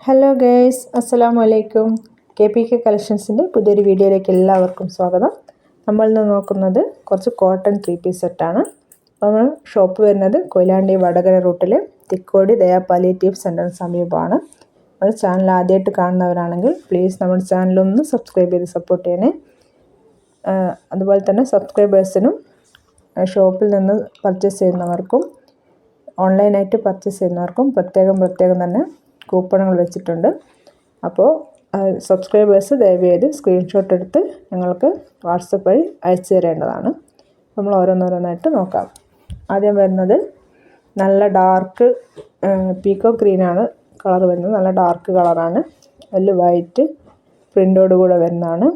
Hello guys അസ്സലാമു അലൈക്കും K P K കളക്ഷൻസിന്റെ പുതിയൊരു വീഡിയോയിലേക്ക് എല്ലാവർക്കും സ്വാഗതം. നമ്മൾ ഇന്ന് നോക്കുന്നത് കുറച്ച് കോട്ടൺ ത്രീ പീസ് സെറ്റാണ് നമ്മൾ ഷോപ്പ് വരുന്നത് കൊയിലാണ്ടി വടകര റൂട്ടിൽ തിക്കോടി ദയാ പാലിയേറ്റീവ് സെന്ററിന് സമീപമാണ്. നമ്മുടെ ചാനൽ ആദ്യമായിട്ട് കാണുന്നവരാണെങ്കിൽ പ്ലീസ് നമ്മുടെ ചാനലൊന്ന് സബ്സ്ക്രൈബ് ചെയ്ത് സപ്പോർട്ട് ചെയ്യണേ. അതുപോലെ തന്നെ സബ്സ്ക്രൈബേഴ്സിനും ഷോപ്പിൽ നിന്ന് പർച്ചേസ് ചെയ്യുന്നവർക്കും ഓൺലൈനായിട്ട് പർച്ചേസ് ചെയ്യുന്നവർക്കും പ്രത്യേകം പ്രത്യേകം തന്നെ കൂപ്പണുകൾ വെച്ചിട്ടുണ്ട്. അപ്പോൾ സബ്സ്ക്രൈബേഴ്സ് ദയവേത് സ്ക്രീൻഷോട്ട് എടുത്ത് ഞങ്ങൾക്ക് വാട്സപ്പ് വഴി അയച്ചു തരേണ്ടതാണ്. നമ്മൾ ഓരോന്നോരോന്നായിട്ട് നോക്കാം. ആദ്യം വരുന്നത് നല്ല ഡാർക്ക് പീക്കോ ഗ്രീനാണ് കളർ വരുന്നത്. നല്ല ഡാർക്ക് കളറാണ്. നല്ല വൈറ്റ് പ്രിന്റോട് കൂടെ വരുന്നതാണ്.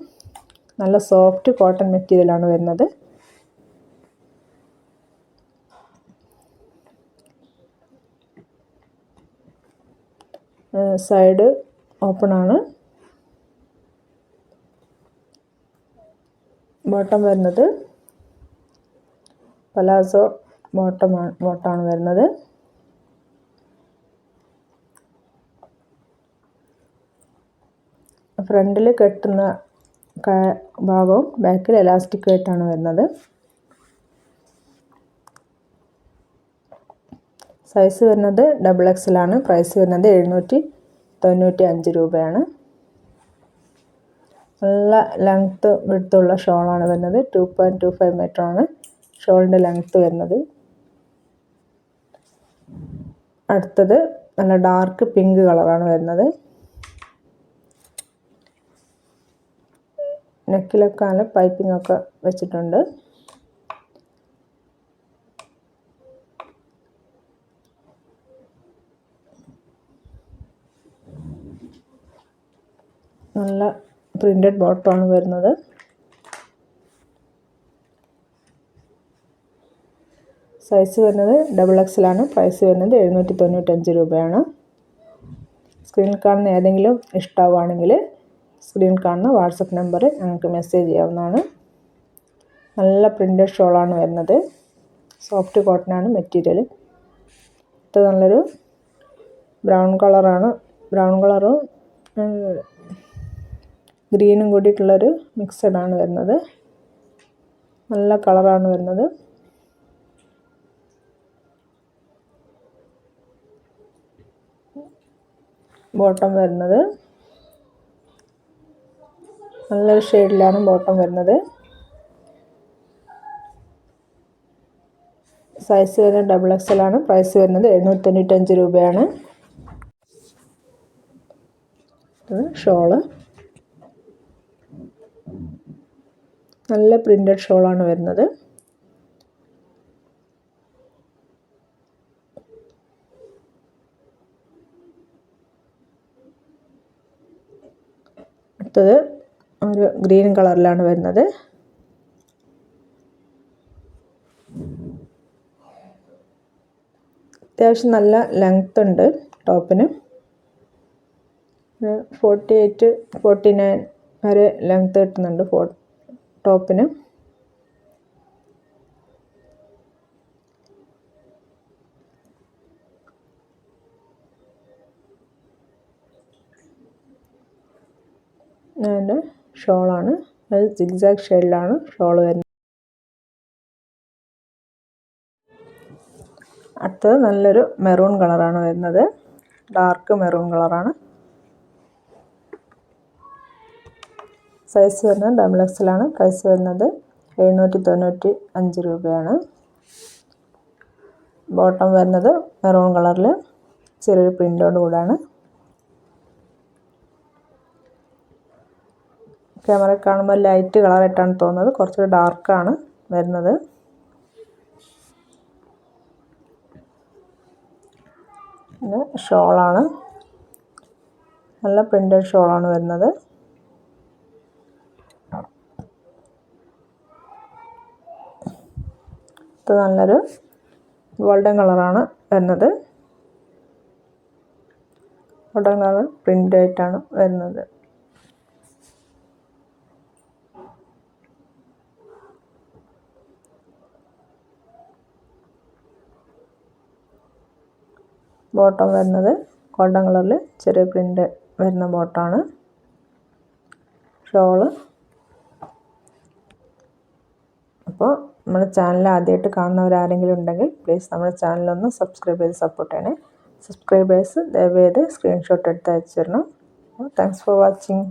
നല്ല സോഫ്റ്റ് കോട്ടൺ മെറ്റീരിയലാണ് വരുന്നത്. സൈഡ് ഓപ്പൺ ആണ് ബോട്ടം വരുന്നത്. പലാസോ ബോട്ടമാണ് ബോട്ടമാണ് വരുന്നത്. ഫ്രണ്ടിൽ കെട്ടുന്ന ഭാഗവും ബാക്കിൽ എലാസ്റ്റിക് ആയിട്ടാണ് വരുന്നത്. സൈസ് വരുന്നത് ഡബിൾ എക്സലാണ് പ്രൈസ് വരുന്നത് എഴുന്നൂറ്റി തൊണ്ണൂറ്റി അഞ്ച് രൂപയാണ്. നല്ല ലെങ്ത്ത് വിടുത്തുള്ള ഷോളാണ് വരുന്നത്. ടു പോയിന്റ് ടു ഫൈവ് മീറ്ററാണ് ഷോളിന്റെ ലെങ്ത്ത് വരുന്നത്. അടുത്തത് നല്ല ഡാർക്ക് പിങ്ക് കളറാണ് വരുന്നത്. നെക്കിലൊക്കെ നല്ല പൈപ്പിംഗ് ഒക്കെ വെച്ചിട്ടുണ്ട്. നല്ല പ്രിന്റഡ് ബോട്ടമാണ് വരുന്നത്. സൈസ് വരുന്നത് ഡബിൾ എക്സലാണ് പ്രൈസ് വരുന്നത് എഴുന്നൂറ്റി തൊണ്ണൂറ്റഞ്ച് രൂപയാണ്. സ്ക്രീനിൽ കാണുന്ന ഏതെങ്കിലും ഇഷ്ടമാവുകയാണെങ്കിൽ സ്ക്രീനിൽ കാണുന്ന വാട്സപ്പ് നമ്പർ ഞങ്ങൾക്ക് മെസ്സേജ് ചെയ്യാവുന്നതാണ്. നല്ല പ്രിന്റഡ് ഷോളാണ് വരുന്നത്. സോഫ്റ്റ് കോട്ടനാണ് മെറ്റീരിയൽ ഇത് നല്ലൊരു ബ്രൗൺ കളറാണ് ബ്രൗൺ കളറും ഗ്രീനും കൂടിയിട്ടുള്ളൊരു മിക്സഡാണ് വരുന്നത്. നല്ല കളറാണ് വരുന്നത്. ബോട്ടം വരുന്നത്. നല്ലൊരു ഷെയ്ഡിലാണ് ബോട്ടം വരുന്നത്. സൈസ് വരുന്നത് ഡബിൾ എക്സ് എൽ ആണ്. പ്രൈസ് വരുന്നത് എഴുന്നൂറ്റി തൊണ്ണൂറ്റഞ്ച് രൂപയാണ് ഷോൾ. നല്ല പ്രിന്റഡ് ഷോളാണ് വരുന്നത്. അടുത്തത് ഒരു ഗ്രീൻ കളറിലാണ് വരുന്നത്. അത്യാവശ്യം നല്ല ലെങ്ത് ഉണ്ട് ടോപ്പിന്. ഫോർട്ടി എയ്റ്റ് ഫോർട്ടി നയൻ വരെ ലെങ്ത് കിട്ടുന്നുണ്ട്. ഫോ ടോപ്പിന്. അതിന്റെ ഷോളാണ്. അത് സിഗ്സാഗ് ഷെയ്ഡിലാണ് ഷോൾ വരുന്നത്. അടുത്തത് നല്ലൊരു മെറൂൺ കളറാണ് വരുന്നത്. ഡാർക്ക് മെറൂൺ കളറാണ്. സൈസ് വരുന്നത് ഡബിൾ എക്സലാണ് പ്രൈസ് വരുന്നത് എഴുന്നൂറ്റി തൊണ്ണൂറ്റി അഞ്ച് രൂപയാണ്. ബോട്ടം വരുന്നത് മെറൂൺ കളറിൽ ചെറിയൊരു പ്രിന്റോട് കൂടാണ്. ക്യാമറ കാണുമ്പോൾ ലൈറ്റ് കളറായിട്ടാണ് തോന്നുന്നത്. കുറച്ചുകൂടി ഡാർക്കാണ് വരുന്നത്. ഷോളാണ് നല്ല പ്രിന്റഡ് ഷോളാണ് വരുന്നത്. ഇത് നല്ലൊരു ഗോൾഡൻ കളറാണ് വരുന്നത്. ഗോൾഡൻ കളർ പ്രിന്റ് ആയിട്ടാണ് വരുന്നത്. ബോട്ടം വരുന്നത് ഗോൾഡൻ കളറിൽ ചെറിയ പ്രിന്റ് വരുന്ന ബോട്ടാണ്. ഷോൾ അപ്പോൾ നമ്മുടെ ചാനൽ ആദ്യമായിട്ട് കാണുന്നവരാരെങ്കിലും ഉണ്ടെങ്കിൽ പ്ലീസ് നമ്മുടെ ചാനലൊന്ന് സബ്സ്ക്രൈബ് ചെയ്ത് സപ്പോർട്ട് ചെയ്യണേ. സബ്സ്ക്രൈബേഴ്സ് ദയവേത് സ്ക്രീൻഷോട്ട് എടുത്ത് അയച്ചു തരണം. Thanks for watching